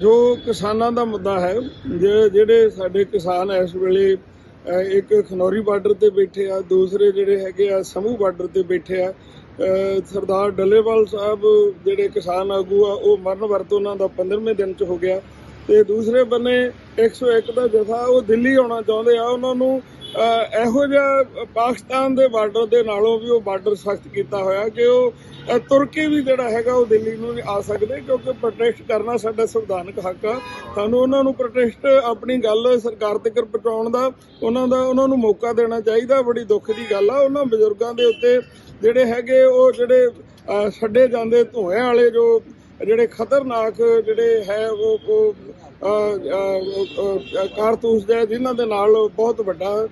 ਜੋ ਕਿਸਾਨਾਂ ਦਾ ਮੁੱਦਾ ਹੈ ਜਿਹੜੇ ਸਾਡੇ ਕਿਸਾਨ ਇਸ ਵੇਲੇ ਇੱਕ ਖਨੌਰੀ ਬਾਰਡਰ ਤੇ ਬੈਠੇ ਆ, ਦੂਸਰੇ ਜਿਹੜੇ ਹੈਗੇ ਆ ਸਮੂਹ ਬਾਰਡਰ ਤੇ ਬੈਠੇ ਆ ਸਰਦਾਰ ਡੱਲੇਵਾਲ ਸਾਹਿਬ ਜਿਹੜੇ ਕਿਸਾਨ ਆਗੂ ਆ, ਉਹ ਮਰਨ ਵਰਤ ਉਹਨਾਂ ਦਾ 15ਵੇਂ ਦਿਨ ਚ ਹੋ ਗਿਆ ਤੇ ਦੂਸਰੇ ਬੰਨੇ 101 ਦਾ ਜਥਾ, ਉਹ ਦਿੱਲੀ ਆਉਣਾ ਚਾਹੁੰਦੇ ਆ, ਉਹਨਾਂ ਨੂੰ ਇਹੋ ਜਿਹਾ ਪਾਕਿਸਤਾਨ ਦੇ ਬਾਰਡਰ ਦੇ ਨਾਲੋਂ ਵੀ ਉਹ ਬਾਰਡਰ ਸਖਤ ਕੀਤਾ ਹੋਇਆ ਕਿ ਉਹ ਤੁਰਕੀ ਵੀ ਜਿਹੜਾ ਹੈਗਾ ਉਹ ਦਿੱਲੀ ਨੂੰ ਨਹੀਂ ਆ ਸਕਦੇ ਕਿਉਂਕਿ ਪ੍ਰੋਟੈਸਟ ਕਰਨਾ ਸਾਡਾ ਸੰਵਿਧਾਨਕ ਹੱਕ ਆ। ਸਾਨੂੰ ਉਹਨਾਂ ਨੂੰ ਪ੍ਰੋਟੈਸਟ ਆਪਣੀ ਗੱਲ ਸਰਕਾਰ ਤੱਕ ਪਹੁੰਚਾਉਣ ਦਾ, ਉਹਨਾਂ ਦਾ, ਉਹਨਾਂ ਨੂੰ ਮੌਕਾ ਦੇਣਾ ਚਾਹੀਦਾ, ਬੜੀ ਦੁੱਖ ਦੀ ਗੱਲ ਆ। ਉਹਨਾਂ ਬਜ਼ੁਰਗਾਂ ਦੇ ਉੱਤੇ ਜਿਹੜੇ ਹੈਗੇ ਉਹ ਜਿਹੜੇ ਛੱਡੇ ਜਾਂਦੇ ਧੂਏ ਵਾਲੇ ਜੋ ਜਿਹੜੇ ਖਤਰਨਾਕ ਜਿਹੜੇ ਹੈ ਉਹ ਕਾਰਤੂਸ ਦੇ ਜਿਨ੍ਹਾਂ ਦੇ ਨਾਲ ਬਹੁਤ ਵੱਡਾ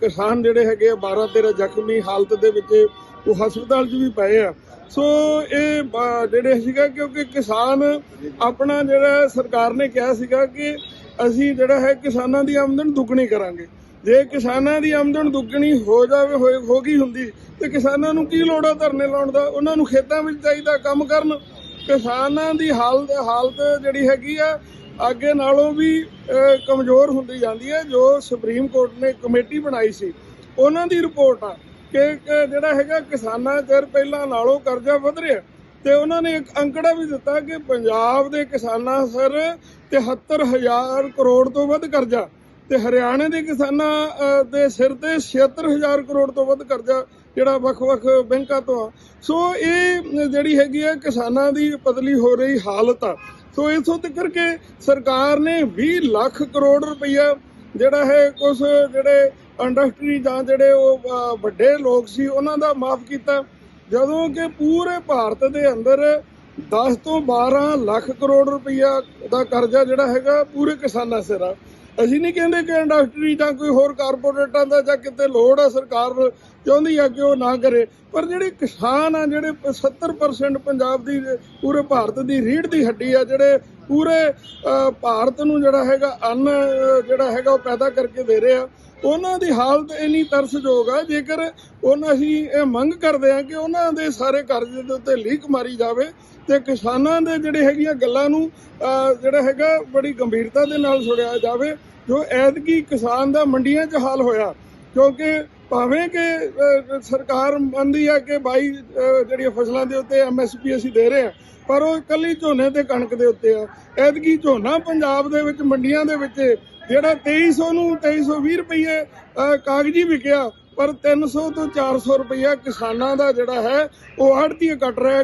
ਕਿਸਾਨ ਜਿਹੜੇ ਹੈਗੇ ਆ 12 13 ਜ਼ਖਮੀ ਹਾਲਤ ਦੇ ਵਿੱਚ ਉਹ ਹਸਪਤਾਲ 'ਚ ਵੀ ਪਏ ਆ। ਸੋ ਇਹ ਜਿਹੜੇ ਸੀਗਾ ਕਿਉਂਕਿ ਕਿਸਾਨ ਆਪਣਾ ਜਿਹੜਾ ਸਰਕਾਰ ਨੇ ਕਿਹਾ ਸੀਗਾ ਕਿ ਅਸੀਂ ਜਿਹੜਾ ਹੈ ਕਿਸਾਨਾਂ ਦੀ ਆਮਦਨ ਦੁੱਗਣੀ ਕਰਾਂਗੇ। ਜੇ ਕਿਸਾਨਾਂ ਦੀ ਆਮਦਨ ਦੁੱਗਣੀ ਹੋ ਜਾਵੇ ਹੋਏ- ਹੋ ਗਈ ਹੁੰਦੀ, ਤੇ ਕਿਸਾਨਾਂ ਨੂੰ ਕੀ ਲੋੜ ਆ ਧਰਨੇ ਲਾਉਣ ਦਾ? ਉਹਨਾਂ ਨੂੰ ਖੇਤਾਂ ਵਿੱਚ ਚਾਹੀਦਾ ਕੰਮ ਕਰਨ। ਕਿਸਾਨਾਂ ਦੀ ਹਾਲਤ ਹਾਲਤ ਜਿਹੜੀ ਹੈਗੀ ਆ, ਅੱਗੇ ਨਾਲੋਂ ਵੀ ਕਮਜ਼ੋਰ ਹੁੰਦੀ ਜਾਂਦੀ ਹੈ। ਜੋ ਸੁਪਰੀਮ ਕੋਰਟ ਨੇ ਕਮੇਟੀ ਬਣਾਈ ਸੀ, ਉਹਨਾਂ ਦੀ ਰਿਪੋਰਟ ਆ ਕਿ ਜਿਹੜਾ ਹੈਗਾ ਕਿਸਾਨਾਂ ਚਿਰ ਪਹਿਲਾਂ ਨਾਲੋਂ ਕਰਜ਼ਾ ਵਧ ਰਿਹਾ। ਤੇ ਉਹਨਾਂ ਨੇ ਇੱਕ ਅੰਕੜਾ ਵੀ ਦਿੱਤਾ ਕਿ ਪੰਜਾਬ ਦੇ ਕਿਸਾਨਾਂ ਸਿਰ 73000 ਕਰੋੜ ਤੋਂ ਵੱਧ ਕਰਜ਼ਾ ਤੇ ਹਰਿਆਣੇ ਦੇ ਕਿਸਾਨਾਂ ਦੇ ਸਿਰ ਤੇ 76000 ਕਰੋੜ ਤੋਂ ਵੱਧ ਕਰਜ਼ਾ ਜਿਹੜਾ ਵੱਖ-ਵੱਖ ਬੈਂਕਾਂ ਤੋਂ ਆ। ਸੋ ਇਹ ਜਿਹੜੀ ਹੈਗੀ ਆ ਕਿਸਾਨਾਂ ਦੀ ਪਤਲੀ ਹੋ ਰਹੀ ਹਾਲਤ ਆ। ਸੋ ਇਥੋਂ ਤੱਕ ਕਿ ਸਰਕਾਰ ਨੇ 20 ਲੱਖ ਕਰੋੜ ਰੁਪਈਆ ਜਿਹੜਾ ਹੈ ਕੁਝ ਜਿਹੜੇ ਇੰਡਸਟਰੀ ਜਾਂ ਜਿਹੜੇ ਉਹ ਵੱਡੇ ਲੋਕ ਸੀ, ਉਹਨਾਂ ਦਾ ਮਾਫ ਕੀਤਾ। ਜਦੋਂ ਕਿ ਪੂਰੇ ਭਾਰਤ ਦੇ ਅੰਦਰ 10 ਤੋਂ 12 ਲੱਖ ਕਰੋੜ ਰੁਪਈਆ ਦਾ ਕਰਜ਼ਾ ਜਿਹੜਾ ਹੈਗਾ ਪੂਰੇ ਕਿਸਾਨਾਂ ਸਿਰ ਆ। ਅਸੀਂ ਨਹੀਂ ਕਹਿੰਦੇ ਕਿ ਇੰਡਸਟਰੀ ਜਾਂ ਕੋਈ ਹੋਰ ਕਾਰਪੋਰੇਟਾਂ ਦਾ ਜਾਂ ਕਿਤੇ ਲੋੜ ਆ ਸਰਕਾਰ ਚਾਹੁੰਦੀ ਆ ਕਿ ਉਹ ਨਾ ਕਰੇ, ਪਰ ਜਿਹੜੇ ਕਿਸਾਨ ਆ, ਜਿਹੜੇ 70% ਪੰਜਾਬ ਦੀ, ਪੂਰੇ ਭਾਰਤ ਦੀ ਰੀੜ ਦੀ ਹੱਡੀ ਆ, ਜਿਹੜੇ ਪੂਰੇ ਭਾਰਤ ਨੂੰ ਜਿਹੜਾ ਹੈਗਾ, ਅੰਨ, ਜਿਹੜਾ ਹੈਗਾ, ਉਹ ਪੈਦਾ ਕਰਕੇ ਦੇ ਰਹੇ ਆ ਉਹਨਾਂ ਦੀ ਹਾਲਤ ਇੰਨੀ ਤਰਸਯੋਗ ਆ, ਜੇਕਰ ਉਹਨਾਂ ਅਸੀਂ ਇਹ ਮੰਗ ਕਰਦੇ ਆ ਕਿ ਉਹਨਾਂ ਦੇ ਸਾਰੇ ਕਰਜ਼ੇ ਦੇ ਉੱਤੇ ਲੀਕ ਮਾਰੀ ਜਾਵੇ ਤੇ ਕਿਸਾਨਾਂ ਦੇ ਜਿਹੜੇ ਹੈਗੀਆਂ ਗੱਲਾਂ ਨੂੰ ਜਿਹੜਾ ਹੈਗਾ ਬੜੀ ਗੰਭੀਰਤਾ ਦੇ ਨਾਲ ਸੁਣਿਆ ਜਾਵੇ, ਜੋ ਐਤਕੀ ਕਿਸਾਨ ਦਾ ਮੰਡੀਆਂ 'ਚ ਹਾਲ ਹੋਇਆ, ਕਿਉਂਕਿ ਭਾਵੇਂ ਕਿ ਸਰਕਾਰ ਮੰਨਦੀ ਆ ਕਿ ਬਾਈ ਜਿਹੜੀਆਂ ਫਸਲਾਂ ਦੇ ਉੱਤੇ ਐਮਐਸਪੀ ਅਸੀਂ ਦੇ ਰਹੇ ਆ ਪਰ ਉਹ ਇਕੱਲੀ ਝੋਨੇ ਤੇ ਕਣਕ ਦੇ ਉੱਤੇ ਆ। ਐਤਕੀ ਝੋਨਾ ਪੰਜਾਬ ਦੇ ਵਿੱਚ, ਮੰਡੀਆਂ ਦੇ ਵਿੱਚ ਜਿਹੜਾ 2300 ਨੂੰ 2320 ਰੁਪਏ ਅਹ, ਕਾਗਜ਼ੀ ਵਿਕਿਆ ਪਰ 300 ਤੋਂ 400 ਰੁਪਇਆ ਕਿਸਾਨਾਂ ਦਾ ਜਿਹੜਾ ਹੈ ਉਹ ਆੜਤੀ ਕੱਟ ਰਿਹਾ